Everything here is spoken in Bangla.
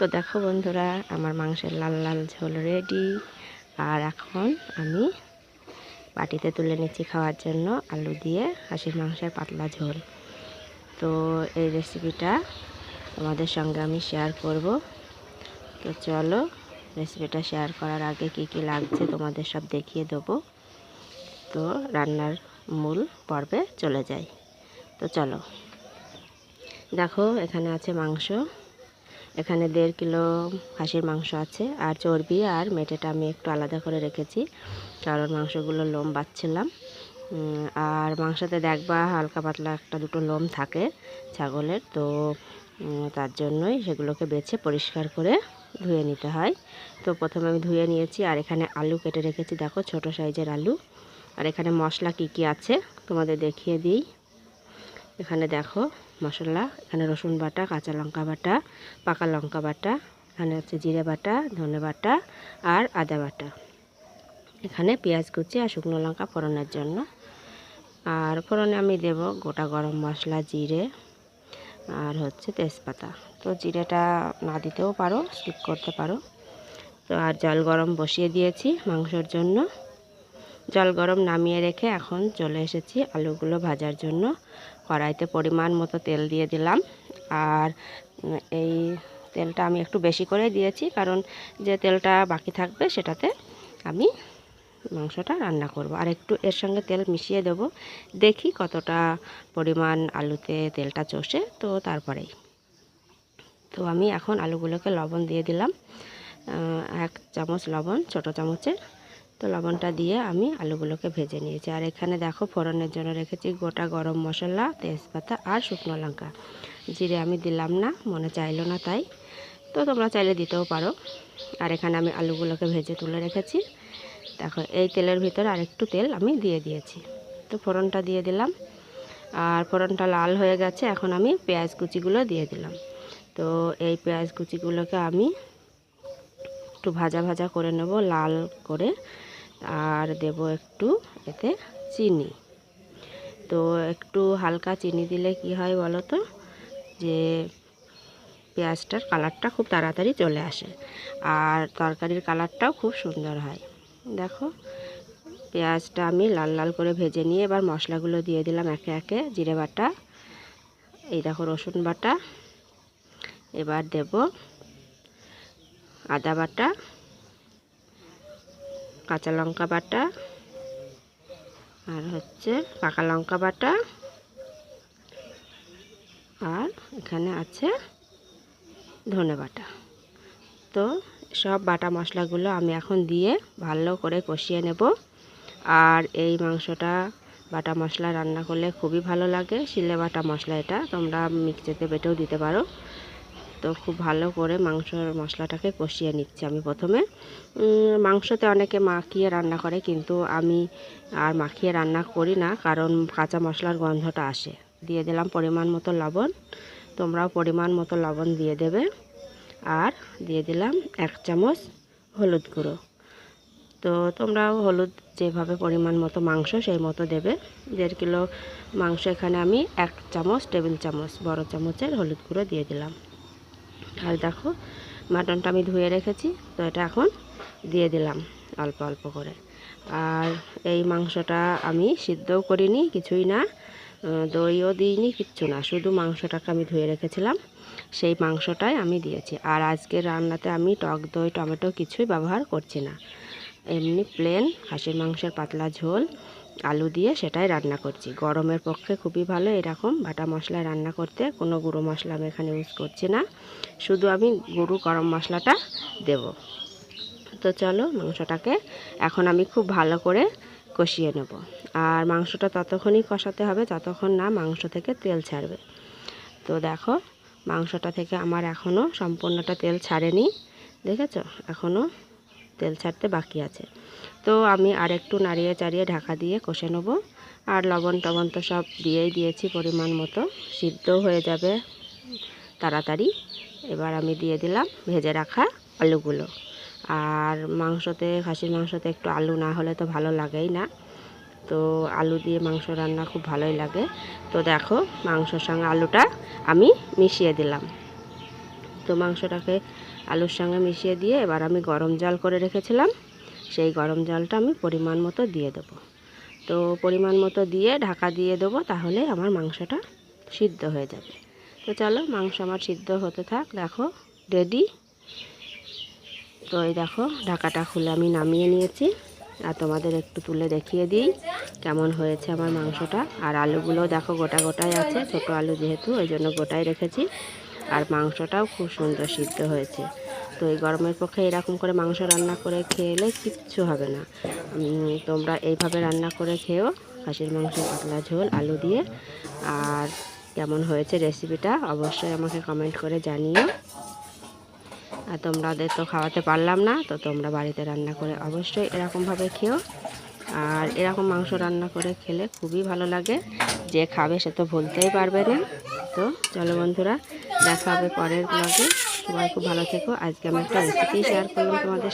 তো দেখো বন্ধুরা, আমার মাংসের লাল লাল ঝোল রেডি আর এখন আমি বাটিতে তুলে নিচ্ছি খাওয়ার জন্য আলু দিয়ে হাঁসির মাংসের পাতলা ঝোল। তো এই রেসিপিটা তোমাদের সঙ্গে আমি শেয়ার করব। তো চলো রেসিপিটা শেয়ার করার আগে কি কি লাগছে তোমাদের সব দেখিয়ে দেবো। তো রান্নার মূল পর্বে চলে যাই। তো চলো, দেখো এখানে আছে মাংস। এখানে দেড় কিলো খাসির মাংস আছে, আর চর্বি আর মেটেটা আমি একটু আলাদা করে রেখেছি, কারণ মাংসগুলো লোম বাচ্ছিলাম। আর মাংসতে দেখবা হালকা পাতলা একটা দুটো লোম থাকে ছাগলের, তো তার জন্যই সেগুলোকে বেছে পরিষ্কার করে ধুয়ে নিতে হয়। তো প্রথমে আমি ধুয়ে নিয়েছি, আর এখানে আলু কেটে রেখেছি। দেখো ছোট সাইজের আলু। আর এখানে মশলা কি কি আছে তোমাদের দেখিয়ে দিই। এখানে দেখো মশলা, এখানে রসুন বাটা, কাঁচা লঙ্কা বাটা, পাকা লঙ্কা বাটা, এখানে হচ্ছে জিরে বাটা, ধনে বাটা আর আদা বাটা। এখানে পেঁয়াজ কুচি আর শুকনো লঙ্কা ফোড়নের জন্য। আর ফোড়নে আমি দেব গোটা গরম মশলা, জিরে আর হচ্ছে তেজপাতা। তো জিরেটা না দিতেও পারো স্কিপ করতে পারো। তো আর জল গরম বসিয়ে দিয়েছি মাংসর জন্য। জল গরম নামিয়ে রেখে এখন চলে এসেছি আলুগুলো ভাজার জন্য। কড়াইতে পরিমাণ মতো তেল দিয়ে দিলাম। আর এই তেলটা আমি একটু বেশি করে দিয়েছি, কারণ যে তেলটা বাকি থাকবে সেটাতে আমি মাংসটা রান্না করব। আর একটু এর সঙ্গে তেল মিশিয়ে দেব। দেখি কতটা পরিমাণ আলুতে তেলটা চষে, তো তারপরেই। তো আমি এখন আলুগুলোকে লবণ দিয়ে দিলাম। এক চামচ লবণ, ছোট চামচের। তো লবণটা দিয়ে আমি আলুগুলোকে ভেজে নিয়েছি। আর এখানে দেখো ফোড়নের জন্য রেখেছি গোটা গরম মশলা, তেজপাতা আর শুকনো লঙ্কা। জিরে আমি দিলাম না, মনে চাইলো না তাই। তো তোমরা চাইলে দিতেও পারো। আর এখানে আমি আলুগুলোকে ভেজে তুলে রেখেছি। দেখো, এই তেলের ভিতরে আরেকটু তেল আমি দিয়ে দিয়েছি। তো ফোড়নটা দিয়ে দিলাম। আর ফোড়নটা লাল হয়ে গেছে, এখন আমি পেঁয়াজ কুচিগুলো দিয়ে দিলাম। তো এই পেঁয়াজ কুচিগুলোকে আমি একটু ভাজা ভাজা করে নেব, লাল করে। আর দেব একটু এতে চিনি। তো একটু হালকা চিনি দিলে কি হয় বলো তো যে পেঁয়াজটার কালারটা খুব তাড়াতাড়ি চলে আসে। আর তরকারির কালারটাও খুব সুন্দর হয়। দেখো, পেঁয়াজটা আমি লাল লাল করে ভেজে নিয়ে এবার মশলাগুলো দিয়ে দিলাম একে একে। জিরে বাটা, এই দেখো রসুন বাটা, এবার দেব আদা বাটা কাঁচা লঙ্কা বাটা আর হচ্ছে পাকা লঙ্কা বাটা। আর এখানে আছে ধনে বাটা। তো সব বাটা মশলাগুলো আমি এখন দিয়ে ভালো করে কষিয়ে নেব। আর এই মাংসটা বাটা মশলা রান্না করলে খুবই ভালো লাগে। শিলে বাটা মশলা এটা, তোমরা মিক্সিতে বেটেও দিতে পারো। তো খুব ভালো করে মাংসর মশলাটাকে কষিয়ে নিচ্ছি আমি প্রথমে। মাংসতে অনেকে মাখিয়ে রান্না করে, কিন্তু আমি আর মাখিয়ে রান্না করি না, কারণ কাঁচা মশলার গন্ধটা আসে। দিয়ে দিলাম পরিমাণ মতো লবণ, তোমরাও পরিমাণ মতো লবণ দিয়ে দেবে। আর দিয়ে দিলাম এক চামচ হলুদ গুঁড়ো। তো তোমরাও হলুদ যেভাবে পরিমাণ মতো মাংস, সেই মতো দেবে। দেড় কিলো মাংস এখানে আমি এক চামচ, টেবিল চামচ, বড় চামচের হলুদ গুঁড়ো দিয়ে দিলাম। আর দেখো মাটনটা আমি ধুয়ে রেখেছি, তো এটা এখন দিয়ে দিলাম অল্প অল্প করে। আর এই মাংসটা আমি সিদ্ধও করিনি, কিছুই না দইও দিইনি, কিচ্ছু না, শুধু মাংসটাকে আমি ধুয়ে রেখেছিলাম, সেই মাংসটাই আমি দিয়েছি। আর আজকে রান্নাতে আমি টক দই, টমেটো কিছুই ব্যবহার করছি না। এমনি প্লেন খাসির মাংসের পাতলা ঝোল আলু দিয়ে সেটাই রান্না করছি। গরমের পক্ষে খুবই ভালো এরকম বাটা মশলায় রান্না করতে, কোনো গুঁড়ো মশলা আমি এখানে ইউজ করছি না। শুধু আমি গুঁড়ো গরম মশলাটা দেব। তো চলো মাংসটাকে এখন আমি খুব ভালো করে কষিয়ে নেব। আর মাংসটা ততক্ষণই কষাতে হবে যতক্ষণ না মাংস থেকে তেল ছাড়বে। তো দেখো মাংসটা থেকে আমার এখনও সম্পূর্ণটা তেল ছাড়েনি, দেখেছ? এখনও তেল ছাড়তে বাকি আছে। তো আমি আর একটু নাড়িয়ে চাড়িয়ে ঢাকা দিয়ে কষে নেব। আর লবণ টবণ তো সব দিয়েই দিয়েছি পরিমাণ মতো। সিদ্ধও হয়ে যাবে তাড়াতাড়ি। এবার আমি দিয়ে দিলাম ভেজে রাখা আলুগুলো। আর মাংসতে, খাসির মাংসতে একটু আলু না হলে তো ভালো লাগেই না। তো আলু দিয়ে মাংস রান্না খুব ভালোই লাগে। তো দেখো মাংসর সঙ্গে আলুটা আমি মিশিয়ে দিলাম। তো মাংসটাকে আলুর সঙ্গে মিশিয়ে দিয়ে এবার আমি গরম জল করে রেখেছিলাম। সেই গরম জলটা আমি পরিমাণ মতো দিয়ে দেবো। তো পরিমাণ মতো দিয়ে ঢাকা দিয়ে দেবো তাহলে আমার মাংসটা সিদ্ধ হয়ে যাবে। তো চলো মাংস আমার সিদ্ধ হতে থাক, দেখো রেডি তো এই দেখো, ঢাকাটা খুলে আমি নামিয়ে নিয়েছি। আর তোমাদের একটু তুলে দেখিয়ে দিই কেমন হয়েছে আমার মাংসটা। আর আলুগুলো দেখো গোটা গোটাই আছে, ছোট আলু যেহেতু, ওই জন্য গোটাই রেখেছি। আর মাংসটাও খুব সুন্দর সিদ্ধ হয়েছে। তো এই গরমের পক্ষে এরকম করে মাংস রান্না করে খেলে কিচ্ছু হবে না। তোমরা এইভাবে রান্না করে খেও খাসির মাংস, পাতলা ঝোল, আলু দিয়ে আর কেমন হয়েছে রেসিপিটা অবশ্যই আমাকে কমেন্ট করে জানিও। আর তোমাদের তো খাওয়াতে পারলাম না, তো তোমরা বাড়িতে রান্না করে অবশ্যই এরকমভাবে খেও। আর এরকম মাংস রান্না করে খেলে খুবই ভালো লাগে। যে খাবে সে তো ভুলতেই পারবে না। তো চলো বন্ধুরা দেখা হবে পরের ব্লগে সবাই খুব ভালো থেকো। আজকে আমি একটা রেসিপি শেয়ার করলাম তোমাদের